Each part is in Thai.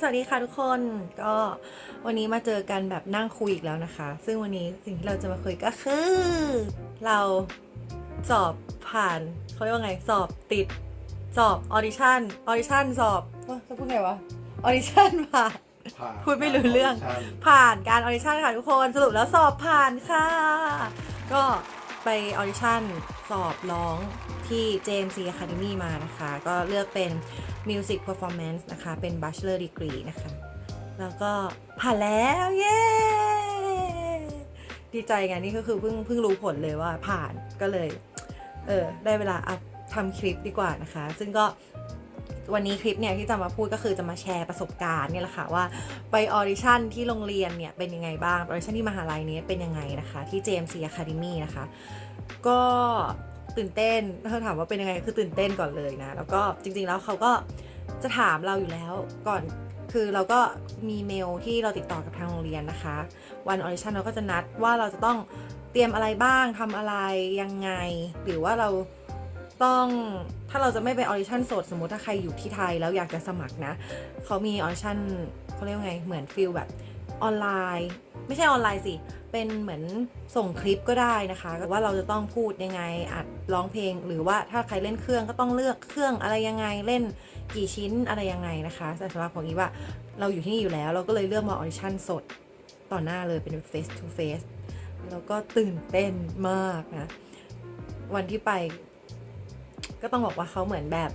สวัสดีค่ะทุกคน ก็วันนี้มาเจอกันแบบนั่งคุยอีกแล้วนะคะ ซึ่งวันนี้สิ่งที่เราจะมาคุยก็คือ เราสอบผ่านเขาเรียกว่าไง สอบติด สอบออดิชั่นออดิชั่นสอบว่าจะพูดไงวะออดิชั่นผ่านผ่านพูดไม่รู้เรื่องใช่ผ่านการออดิชั่นค่ะทุกคนสรุปแล้วสอบผ่านค่ะ ก็ไปออดิชั่นสอบร้อง ที่ JMC Academy มานะคะ ก็เลือกเป็น Music Performance นะคะ เป็น Bachelor Degree นะคะ แล้วก็ผ่านแล้ว เย้ ดีใจไงนี่ก็คือเพิ่งเพิ่งรู้ผลเลยว่าผ่านก็เลย เออ ได้เวลาอัพทำคลิปดีกว่านะคะ ซึ่งก็วันนี้คลิปเนี่ยที่จะมาพูดก็คือจะมาแชร์ประสบการณ์เนี่ยแหละค่ะว่าไปออดิชั่นที่โรงเรียนเนี่ยเป็นยังไงบ้างออดิชั่นที่มหาลัยนี้เป็นยังไงนะคะ ที่ JMC Academy นะคะ ก็ ตื่นเต้นถ้าถามว่าเป็นยังไงคือตื่นเต้นก่อนเลยนะ แล้วก็จริง ๆ แล้วเขาก็จะถามเราอยู่แล้วก่อนคือเราก็มีเมลที่เราติดต่อกับทางโรงเรียนนะคะ วันออเดชั่นเราก็จะนัดว่าเราจะต้องเตรียมอะไรบ้างทำอะไรยังไง หรือว่าเราต้องถ้าเราจะไม่ไปออเดชั่นสดสมมติถ้าใครอยู่ที่ไทยแล้วอยากจะสมัครนะเขามีออเดชั่นเขาเรียกว่าไงเหมือนฟิลแบบออนไลน์ ไม่ใช่ออนไลน์สิ เป็นเหมือนส่งคลิปก็ได้นะคะว่าเราจะต้องพูดยังไง อัดร้องเพลง หรือว่าถ้าใครเล่นเครื่องก็ต้องเลือกเครื่องอะไรยังไง เล่นกี่ชิ้นอะไรยังไงนะคะแต่สำหรับของอีว่าเราอยู่ที่นี่อยู่แล้ว เราก็เลยเลือกมาออดิชั่นสดต่อหน้าเลยเป็น face to face แล้วก็ตื่นเต้นมากนะ วันที่ไป ก็ต้องบอกว่าเขาเหมือนแบบ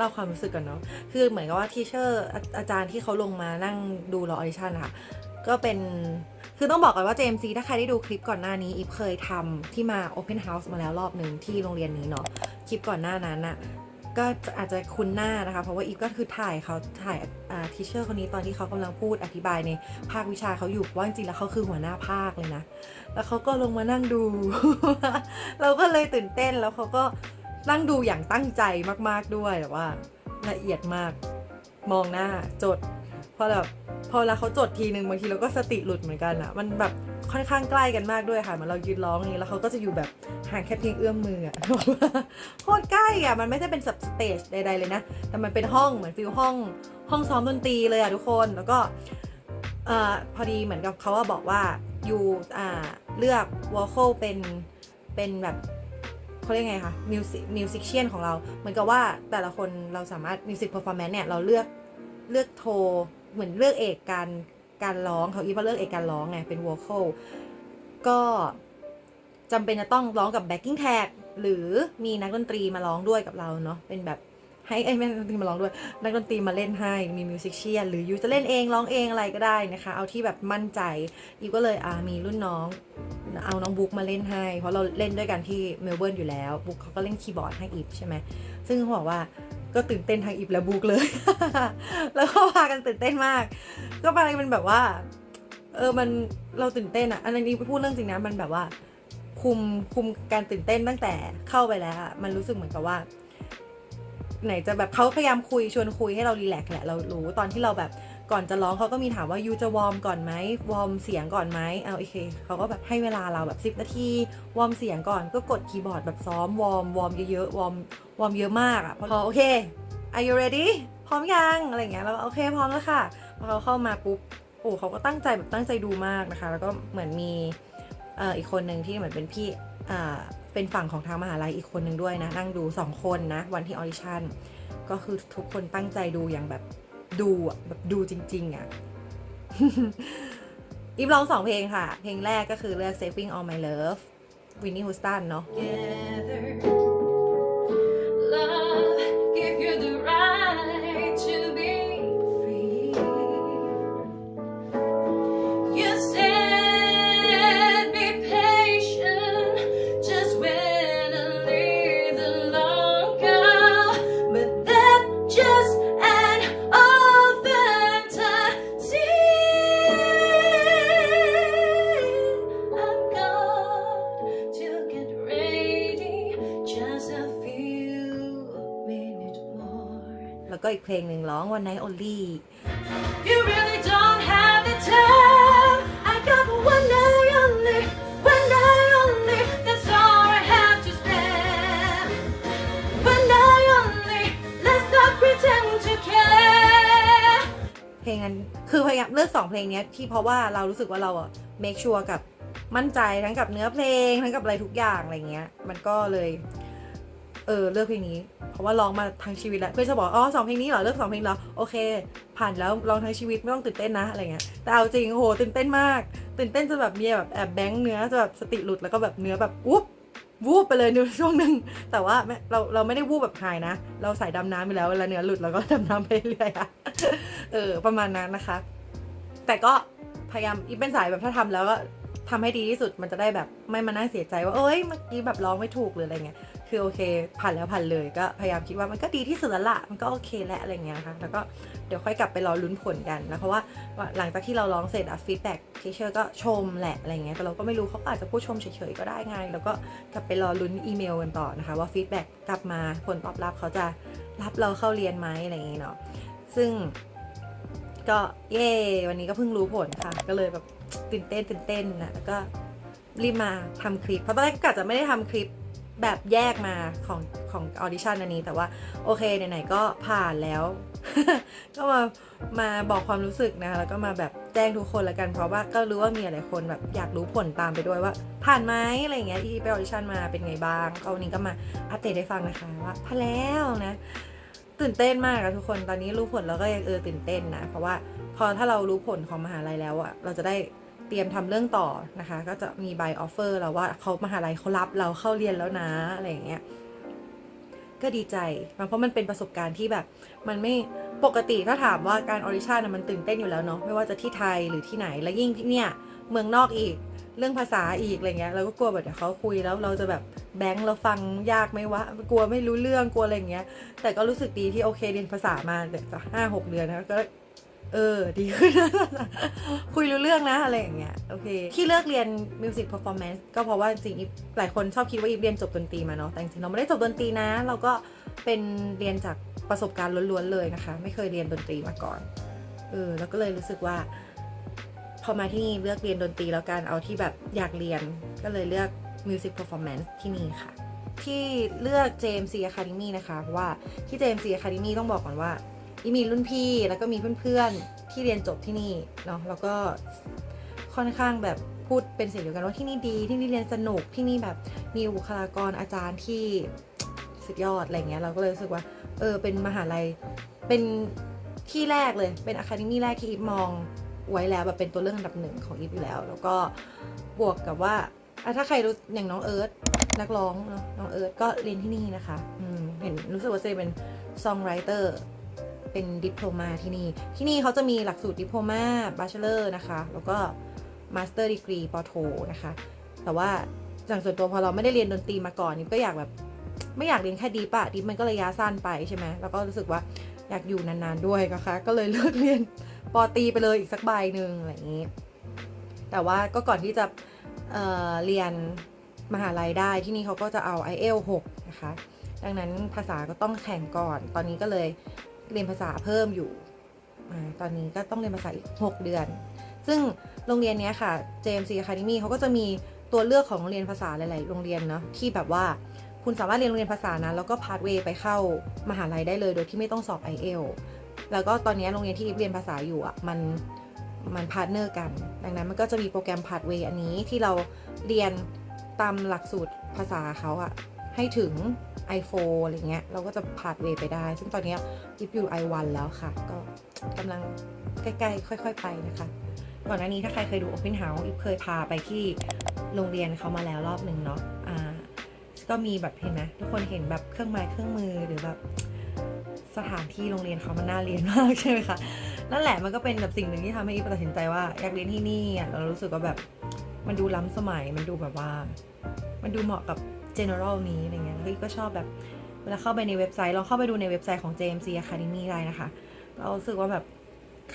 เล่าความรู้สึกกันเนาะคือเหมือนกับว่าทีเชอร์อาจารย์ที่เขาลงมานั่งดูเราออดิชั่นค่ะก็เป็นคือต้องบอกก่อนว่า JMC ถ้าใครได้ดูคลิปก่อนหน้านี้อีฟเคยทำที่มา Open House มาแล้วรอบหนึ่งที่โรงเรียนนี้เนาะคลิปก่อนหน้านั้นน่ะก็อาจจะคุ้นหน้านะคะ เพราะว่าอีฟก็คือถ่ายเขาถ่ายทีเชอร์คนนี้ตอนที่เขากำลังพูดอธิบายในภาควิชาเขาอยู่ว่าจริงๆแล้วเขาคือหัวหน้าภาคเลยนะ แล้วเขาก็ลงมานั่งดู เราก็เลยตื่นเต้นแล้วเขาก็ นั่งดูอย่างตั้งใจมากๆด้วยแบบว่า ละเอียดมาก มองหน้าจดพอแบบพอเวลาเขาจดทีหนึ่งบางทีเราก็สติหลุดเหมือนกันอะมันแบบค่อนข้างใกล้กันมากด้วยค่ะเหมือนเรายืนร้องนี้แล้วเขาก็จะอยู่แบบห่างแค่เพียงเอื้อมมืออะโคตรใกล้อะมันไม่ใช่เป็นสเตจใดๆเลยนะ แต่มันเป็นห้องเหมือนฟิลห้องห้องซ้อมดนตรีเลยอะทุกคนแล้วก็เอ่อพอดีเหมือนกับเขาอะบอกว่าอยู่อ่าเลือกวอลโคเป็นเป็นแบบ เขาเรียกไงคะมิวสิมิวสิกเชียนของเรา เหมือนกับว่าแต่ละคนเราสามารถมิวสิกเพอร์ฟอร์แมนซ์เนี่ยเราเลือกเลือกโทรเหมือนเลือกเอกการการร้องเขาอีว่าเลือกเอกการร้องไงเป็นวอลโคก็จำเป็นจะต้องร้องกับแบ็กกิ้งแท็กหรือมีนักดนตรีมาร้องด้วยกับเราเนาะเป็นแบบ ให้ไอ้ยไม่นักดนตรีมาร้องด้วย นักดนตรีมาเล่นให้มีมิวสิกเชียนหรือยูจะเล่นเองร้องเองอะไรก็ได้นะคะ เอาที่แบบมั่นใจอีฟก็เลยอ่ามีรุ่นน้อง เอาน้องบุ๊กมาเล่นให้ เพราะเราเล่นด้วยกันที่เมลเบิร์นอยู่แล้วบุ๊กเขาก็เล่นคีย์บอร์ดให้อีฟใช่ไหมซึ่งเขาบอกว่าก็ตื่นเต้นทั้งอีฟและบุ๊กเลย แล้วก็พากันตื่นเต้นมาก ก็ไปมันแบบว่า เออ มัน เราตื่นเต้นอะอันนี้พูดเรื่องจริงนะ มันแบบว่า คุม คุมการตื่นเต้นตั้งแต่เข้าไปแล้ว มันรู้สึกเหมือนกับว่า ไหนจะแบบเขาพยายามคุยชวนคุยให้เรารีแลกซ์แหละเรารู้ตอนที่เราแบบก่อนจะร้องเขาก็มีถามว่ายูจะวอร์มก่อนไหมวอร์มเสียงก่อนไหมเอาโอเคเขาก็แบบให้เวลาเราแบบ10นาทีวอร์มเสียงก่อนก็กดคีย์บอร์ดแบบซ้อมวอร์มวอร์มเยอะๆวอร์มวอร์มเยอะมากอะพอโอเค are you ready พร้อมยังอะไรเงี้ยแล้วโอเคพร้อมแล้วค่ะพอเขาเข้ามาปุ๊บโอ้เขาก็ตั้งใจแบบตั้งใจดูมากนะคะ แล้วก็เหมือนมีเอ่ออีกคนหนึ่งที่เหมือนเป็นพี่อ่า เป็นฝั่งของทางมหาลัยอีกคนหนึ่งด้วยนะ นั่งดูสองคนนะ วันที่ออดิชั่น ก็คือทุกคนตั้งใจดูอย่างแบบดูแบบดูจริง ๆอะอีฟร้องสองเพลงค่ะ เพลงแรกก็คือเลือก Saving All My Love วินนี่ฮูสตันเนาะ อีกเพลงหนึ่งร้อง One Night Only You really don't have the time. I got one night only, one night only. That's all I have to spend. One night only. Let's not pretend to care. เพลลงนั้นคือพยายามเลือกสองเพลงเนี้ยที่เพราะว่าเรารู้สึกว่าเราอะ make sure กับมั่นใจทั้งกับเนื้อเพลงทั้งกับอะไรทุกอย่างอะไรเงี้ย มันก็เลยเออเลือกเพลงนี้ เพราะว่าร้องมาทั้งชีวิตแล้วเพื่อนจะบอกอ๋อสองเพลงนี้เหรอเลือกสองเพลงเหรอโอเค ผ่านแล้วร้องทั้งชีวิตไม่ต้องตื่นเต้นนะอะไรเงี้ยแต่เอาจริงโหตื่นเต้นมาก ตื่นเต้นจนแบบมีแบบแอบแบงค์เนื้อจะแบบสติหลุดแล้วก็แบบเนื้อแบบวุบวูบไปเลยในช่วงหนึ่งแต่ว่าไม่เราเราไม่ได้วูบแบบหายนะ เราใส่ดำน้ำไปแล้วเวลาเนื้อหลุดเราก็ดำน้ำไปเรื่อยอะเออประมาณนั้นนะคะ แต่ก็พยายามอีเป็นสายแบบถ้าทำแล้วก็ทำให้ดีที่สุดมันจะได้แบบไม่มานั่งเสียใจว่าเอ้ยเมื่อกี้แบบร้องไม่ถูกหรืออะไรเงี้ย คือโอเคผ่านแล้วผ่านเลยก็พยายามคิดว่ามันก็ดีที่สุดแล้วละมันก็โอเคแหละอะไรเงี้ยนะคะแล้วก็เดี๋ยวค่อยกลับไปรอลุ้นผลกันนะเพราะว่าหลังจากที่เราร้องเสร็จอะฟีดแบ็กทีเชอร์ก็ชมแหละอะไรเงี้ยแต่เราก็ไม่รู้เขาอาจจะพูดชมเฉยๆก็ได้ไงแล้วก็กลับไปรอลุ้นอีเมลกันต่อนะคะ ว่าฟีดแบ็กกลับมาผลตอบรับเขาจะรับเราเข้าเรียนไหมอะไรเงี้ยเนาะซึ่งก็เย่วันนี้ก็เพิ่งรู้ผลค่ะ ก็เลยแบบตื่นเต้นตื่นเต้นนะแล้วก็รีบมาทำคลิปเพราะตอนแรกก็กะจะไม่ได้ทำคลิป แบบแยกมาของของออดิชั่นอันนี้ แต่ว่าโอเคไหนๆก็ผ่านแล้ว ก็มามาบอกความรู้สึกนะคะแล้วก็มาแบบแจ้งทุกคนละกันเพราะว่าก็รู้ว่ามีหลายคนแบบอยากรู้ผลตามไปด้วยว่า ผ่านไหมอะไรเงี้ยที่ไปออดิชั่นมาเป็นไงบ้างก็วันนี้ก็มาอัปเดตให้ฟังนะคะว่าผ่านแล้วนะตื่นเต้นมากอะทุกคนตอนนี้รู้ผลแล้วก็ยังเออตื่นเต้นนะเพราะว่าพอถ้าเรารู้ผลของมหาลัยแล้วอะเราจะได้ เตรียมทำเรื่องต่อนะคะ ก็จะมีใบออฟเฟอร์แล้วว่าเขามหาลัยเขารับเราเข้าเรียนแล้วนะอะไรอย่างเงี้ยก็ดีใจ เพราะมันเป็นประสบการณ์ที่แบบ มันไม่ปกติถ้าถามว่าการออดิชั่นอะมันตื่นเต้นอยู่แล้วเนาะไม่ว่าจะที่ไทยหรือที่ไหนและยิ่งที่เนี่ยเมืองนอกอีกเรื่องภาษาอีกอะไรเงี้ยเราก็กลัวแบบเดี๋ยวเขาคุยแล้วเราจะแบบแบงค์เราฟังยากไหมวะกลัวไม่รู้เรื่องกลัวอะไรเงี้ย แต่ก็รู้สึกดีที่โอเคเรียนภาษามาเดี๋ยวจะห้าหกเดือนนะก็ เออ ดีขึ้น คุยรู้เรื่องนะ อะไรอย่างเงี้ย โอเค ที่เลือกเรียน Music Performance ก็เพราะว่าจริงอีฟหลายคนชอบคิดว่าอีฟเรียนจบดนตรีมาเนาะ แต่จริงเราไม่ได้จบดนตรีนะ เราก็เป็นเรียนจากประสบการณ์ล้วนๆเลยนะคะ ไม่เคยเรียนดนตรีมาก่อน เออ แล้วก็เลยรู้สึกว่า พอมาที่นี่เลือกเรียนดนตรีแล้วกัน เอาที่แบบอยากเรียน ก็เลยเลือก Music Performance ที่นี่ค่ะ ที่เลือก JMC Academy นะคะเพราะว่าที่ JMC Academy ต้องบอกก่อนว่า อีมีรุ่นพี่แล้วก็มีเพื่อนๆที่เรียนจบที่นี่เนาะแล้วก็ค่อนข้างแบบพูดเป็นเสียงเดียวกันว่าที่นี่ดีที่นี่เรียนสนุกที่นี่แบบมีบุคลากรอาจารย์ที่สุดยอดอะไรเงี้ยเราก็เลยรู้สึกว่าเออเป็นมหาลัยเป็นที่แรกเลยเป็นอะคาเดมี่แรกที่อีฟมองไว้แล้วแบบเป็นตัวเลือกอันดับหนึ่งของอีฟอยู่แล้ว แล้วก็บวกกับว่าถ้าใครรู้อย่างน้องเอิร์ธนักร้องเนาะน้องเอิร์ธก็เรียนที่นี่นะคะเห็นรู้สึกว่าเซเป็นซองไรเตอร์ เป็นดิปโลมาที่นี่ ที่นี่เขาจะมีหลักสูตรดิปโลมาบ a ชเลอร์นะคะ แล้วก็มาสเตอร์ดีกรีปอโทนะคะ แต่ว่าอย่างส่วนตัวพอเราไม่ได้เรียนดนตรีมาก่อนนี่ก็อยากแบบไม่อยากเรียนแค่ดีปะดีมันก็ระยะสั้นไปใช่ไหมแล้วก็รู้สึกว่าอยากอยู่นานๆด้วยนะคะ ก็เลยเลือกเรียนปอตีไปเลยอีกสักใบหนึ่งอะไรอย่างนี้ แต่ว่าก็ก่อนที่จะเเรียนมหาลัยได้ที่นี่เขาก็จะเอา i อ l 6นะคะ ดังนั้นภาษาก็ต้องแข่งก่อน ตอนนี้ก็เลย เรียนภาษาเพิ่มอยู่ตอนนี้ก็ต้องเรียนภาษาอีก 6 เดือน ซึ่งโรงเรียนเนี้ยค่ะ JMC Academy เขาก็จะมีตัวเลือกของโรงเรียนภาษาหลาย ๆ โรงเรียนเนาะที่แบบว่าคุณสามารถเรียนโรงเรียนภาษานะแล้วก็พาสเวย์ไปเข้ามหาลัยได้เลย โดยที่ไม่ต้องสอบ i อ l แล้วก็ตอนนี้โรงเรียนที่เรียนภาษาอยู่อะมันมันพาร์ทเนอร์กัน ดังนั้นมันก็จะมีโปรแกรมพา t เวย์อันนี้ที่เราเรียนตามหลักสูตรภาษาเขาอะให้ถึง i4 อะไรเงี้ย เราก็จะพา t เวไปได้ ซึ่งตอนนี้อีฟอยู่ i1 แล้วค่ะ ก็กำลังใกล้ๆ ค่อย ๆ ไปนะคะ ก่อนหน้านี้ถ้าใครเคยดู Open House อีฟเคยพาไปที่โรงเรียนเขามาแล้วรอบหนึ่งเนาะอ่าก็มีแบบเห็นไหมทุกคนเห็นแบบเครื่องไม้เครื่องมือหรือแบบสถานที่โรงเรียนเขามันน่าเรียนมากใช่ไหมคะ นั่นแหละมันก็เป็นแบบสิ่งหนึ่งที่ทำให้อีฟตัดสินใจว่าอยากเรียนที่นี่อะเรารู้สึกว่าแบบมันดูล้ำสมัยมันดูแบบว่า มันดูเหมาะกับ general นี้อะไรเงี้ยแล้วอีฟก็ชอบแบบเวลาเข้าไปในเว็บไซต์ลองเข้าไปดูในเว็บไซต์ของ JMC Academy ได้นะคะ เรารู้สึกว่าแบบ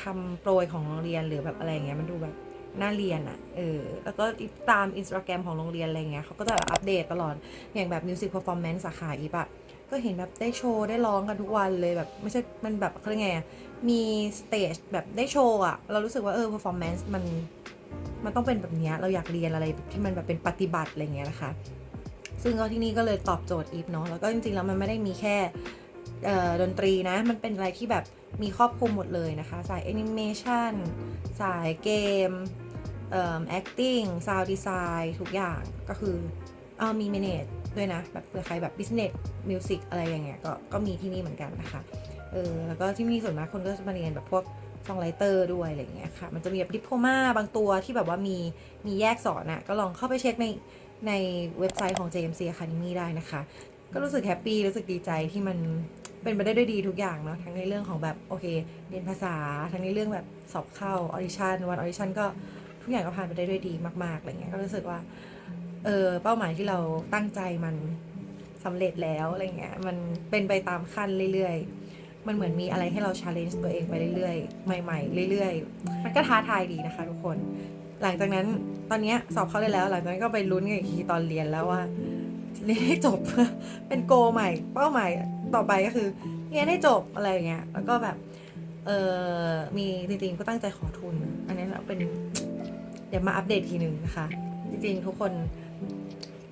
คำโปรยของโรงเรียนหรือแบบอะไรเงี้ยมันดูแบบน่าเรียนอะ่ะ เออ แล้วก็ตามอินสตาแกรมของโรงเรียนอะไรเงี้ยเขาก็จะอัปเดตตลอด อย่างแบบ Music Performance สาขาอีปะก็เห็นแบบได้โชว์ได้ร้องกันทุกวันเลยแบบไม่ใช่ มันแบบเขาเรียกไงอะมีสเตจแบบได้โชว์อะเรารู้สึกว่าเออ performance มัน มันต้องเป็นแบบนี้ เราอยากเรียนอะไรที่มันแบบเป็นปฏิบัติอะไรเงี้ยนะคะ ซึ่งก็ที่นี่ก็เลยตอบโจทย์อีฟเนาะแล้วก็จริงๆแล้วมันไม่ได้มีแค่ดนตรีนะ มันเป็นอะไรที่แบบมีครอบคลุมหมดเลยนะคะ สายแอนิเมชันสายเกมเอ่อ acting sound design ทุกอย่างก็คือเออมี manage ด้วยนะ แบบเผื่อใครแบบ business music อะไรอย่างเงี้ยก็ก็มีที่นี่เหมือนกันนะคะเออแล้วก็ที่นี่ส่วนมากคนก็จะมาเรียนแบบพวกซองไรเตอร์ด้วยอะไรอย่างเงี้ยค่ะ มันจะมีแบบดิโพมาบางตัวที่แบบว่ามีมีแยกสอนอะ่ะก็ลองเข้าไปเช็คใน ในเว็บไซต์ของ JMC Academy ได้นะคะ ก็รู้สึกแฮปปี้รู้สึกดีใจที่มันเป็นไปได้ด้วยดีทุกอย่างเนาะทั้งในเรื่องของแบบโอเคเรียนภาษาทั้งในเรื่องแบบสอบเข้าออดิชั่นวันออดิชั่นก็ทุกอย่างก็ผ่านไปได้ด้วยดีมากๆอะไรเงี้ยก็รู้สึกว่าเออเป้าหมายที่เราตั้งใจมันสำเร็จแล้วอะไรเงี้ยมันเป็นไปตามขั้นเรื่อยๆ มันเหมือนมีอะไรให้เราชาเลนจ์ตัวเองไปเรื่อยๆ ใหม่ ๆ เรื่อยๆ มันก็ท้าทายดีนะคะทุกคน หลังจากนั้นตอนนี้สอบเข้าได้แล้ว หลังจากนั้นก็ไปลุ้นกันอีกทีตอนเรียนแล้วว่าเรียนให้จบเป็นโกใหม่ เป้าหมายต่อไปก็คือเรียนให้จบอะไรอย่างเงี้ยแล้วก็แบบเออมีจริงๆก็ตั้งใจขอทุน อันนี้เราเป็นเดี๋ยวมาอัปเดตทีหนึ่งนะคะ จริงๆทุกคน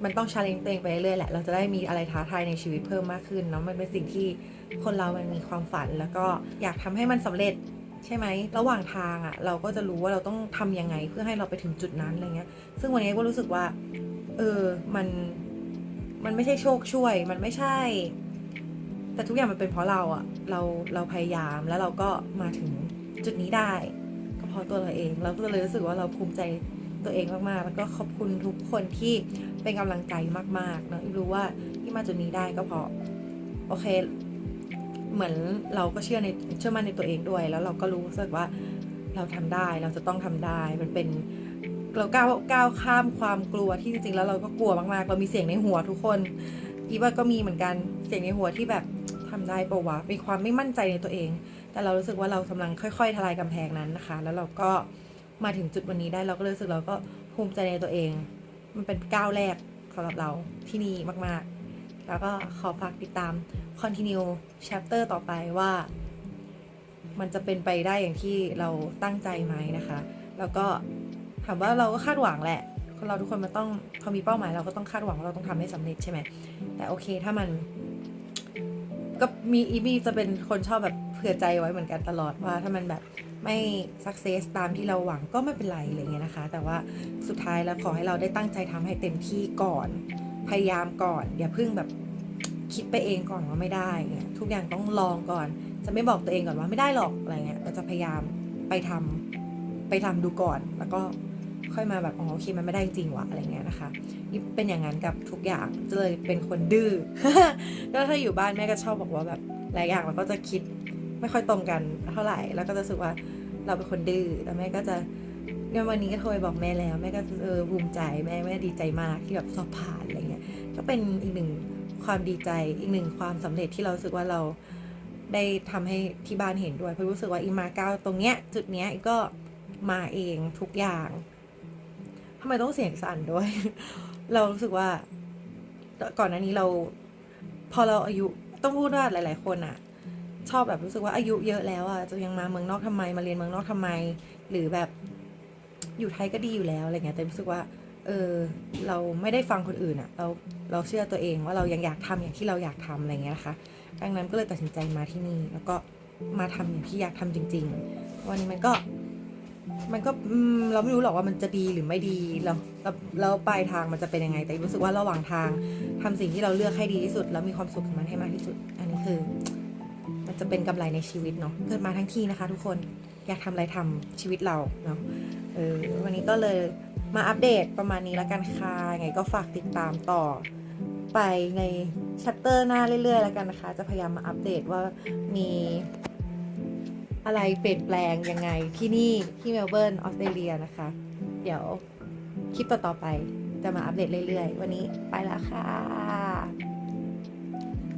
มันต้องชาเลนจ์ตัวเองไปเรื่อยๆแหละ เราจะได้มีอะไรท้าทายในชีวิตเพิ่มมากขึ้นเนาะ มันเป็นสิ่งที่คนเรามันมีความฝัน แล้วก็อยากทำให้มันสำเร็จ ใช่ไหมระหว่างทางอะ่ะ เราก็จะรู้ว่าเราต้องทำยังไงเพื่อให้เราไปถึงจุดนั้นอะไรเงี้ย ซึ่งวันนี้ก็รู้สึกว่า เออมันมันไม่ใช่โชคช่วย มันไม่ใช่ แต่ทุกอย่างมันเป็นเพราะเราอะเราเราพยายามแล้วเราก็มาถึงจุดนี้ได้ ก็เพราะตัวเราเอง เราก็เลยรู้สึกว่าเราภูมิใจตัวเองมากๆ แล้วก็ขอบคุณทุกคนที่เป็นกำลังใจมากๆนะรู้ว่าที่มาจุดนี้ได้ก็เพราะโอเค เหมือนเราก็เชื่อในเชื่อมั่นในตัวเองด้วย แล้วเราก็รู้สึกว่าเราทำได้เราจะต้องทำได้มันเป็นเราก้าวก้าวข้ามความกลัวที่จริงๆแล้วเราก็กลัวมากๆ เรามีเสียงในหัวทุกคนอีว่าก็มีเหมือนกันเสียงในหัวที่แบบทำได้ปะวะมีความไม่มั่นใจในตัวเอง แต่เรารู้สึกว่าเรากำลังค่อย ๆ ทลายกำแพงนั้นนะคะ แล้วเราก็มาถึงจุดวันนี้ได้เราก็รู้สึกเราก็ภูมิใจในตัวเอง มันเป็นก้าวแรกสำหรับเราที่นี่มากๆ แล้วก็ขอฝากติดตาม continue chapter ต่อไปว่า มันจะเป็นไปได้อย่างที่เราตั้งใจไหมนะคะ แล้วก็ถามว่าเราก็คาดหวังแหละคนเราทุกคนมันต้องพอมีเป้าหมายเราก็ต้องคาดหวังว่าเราต้องทำให้สำเร็จใช่ไหมแต่โอเคถ้ามัน ก็มีอีบีจะเป็นคนชอบแบบเผื่อใจไว้เหมือนกันตลอดว่า ถ้ามันแบบไม่สักเซสตามที่เราหวังก็ไม่เป็นไรอะไรเงี้ยนะคะ แต่ว่าสุดท้ายแล้วขอให้เราได้ตั้งใจทำให้เต็มที่ก่อน พยายามก่อน อย่าเพิ่งแบบ คิดไปเองก่อนว่าไม่ได้เงี้ยทุกอย่างต้องลองก่อน จะไม่บอกตัวเองก่อนว่าไม่ได้หรอกอะไรเงี้ยเราจะพยายามไปทำไปทำดูก่อน แล้วก็ค่อยมาแบบอ๋อโอเคมันไม่ได้จริงว่ะอะไรเงี้ยนะคะนี่เป็นอย่างนั้นกับทุกอย่างจะเลยเป็นคนดื้อแล้วถ้าอยู่บ้านแม่ก็ชอบบอกว่าแบบหลายอย่างเราก็จะคิดไม่ค่อยตรงกันเท่าไหร่ แล้วก็จะรู้สึกว่าเราเป็นคนดื้อแล้วแม่ก็จะเนี่ยวันนี้ก็โทรไปบอกแม่แล้ว แม่ก็เออภูมิใจแม่แม่ดีใจมากที่แบบสอบผ่านอะไรเงี้ยก็เป็นอีกหนึ่ง ความดีใจอีกหนึ่งความสำเร็จที่เราสึกว่าเราได้ทำให้ที่บ้านเห็นด้วย เพราะรู้สึกว่าอีมาเก้าตรงเนี้ย จุดเนี้ยก็มาเองทุกอย่างทำไมต้องเสียงสั่นด้วย เรารู้สึกว่า ก่อนหน้านี้เรา พอเราอายุต้องพูดว่าหลาย ๆ คนอะชอบแบบรู้สึกว่าอายุเยอะแล้วอะจะยังมาเมืองนอกทำไมมาเรียนเมืองนอกทำไม หรือแบบอยู่ไทยก็ดีอยู่แล้วอะไรเงี้ยแต่รู้สึกว่า เออเราไม่ได้ฟังคนอื่นอะเราเราเชื่อตัวเองว่าเรายังอยากทำอย่างที่เราอยากทำอะไรเงี้ยนะคะ ดังนั้นก็เลยตัดสินใจมาที่นี่ แล้วก็มาทำอย่างที่อยากทำจริง ๆ วันนี้มันก็มันก็เราไม่รู้หรอกว่ามันจะดีหรือไม่ดีแล้วแล้วปลายทางมันจะเป็นยังไง แต่รู้สึกว่าระหว่างทางทำสิ่งที่เราเลือกให้ดีที่สุด แล้วมีความสุขกับมันให้มากที่สุด อันนี้คือ มันจะเป็นกำไรในชีวิตเนาะเกิดมาทั้งทีนะคะ ทุกคนอยากทำอะไรทำชีวิตเราเนาะเออวันนี้ก็เลย มาอัปเดตประมาณนี้แล้วกันค่ะไงก็ฝากติดตามต่อ ไปในชัตเตอร์หน้าเรื่อยๆ แล้วกันนะคะ จะพยายามมาอัปเดตว่ามีอะไรเปลี่ยนแปลงยังไงที่นี่ที่เมลเบิร์นออสเตรเลียนะคะ เดี๋ยวคลิปต่อๆไปจะมาอัปเดตเรื่อยๆ วันนี้ไปแล้วค่ะ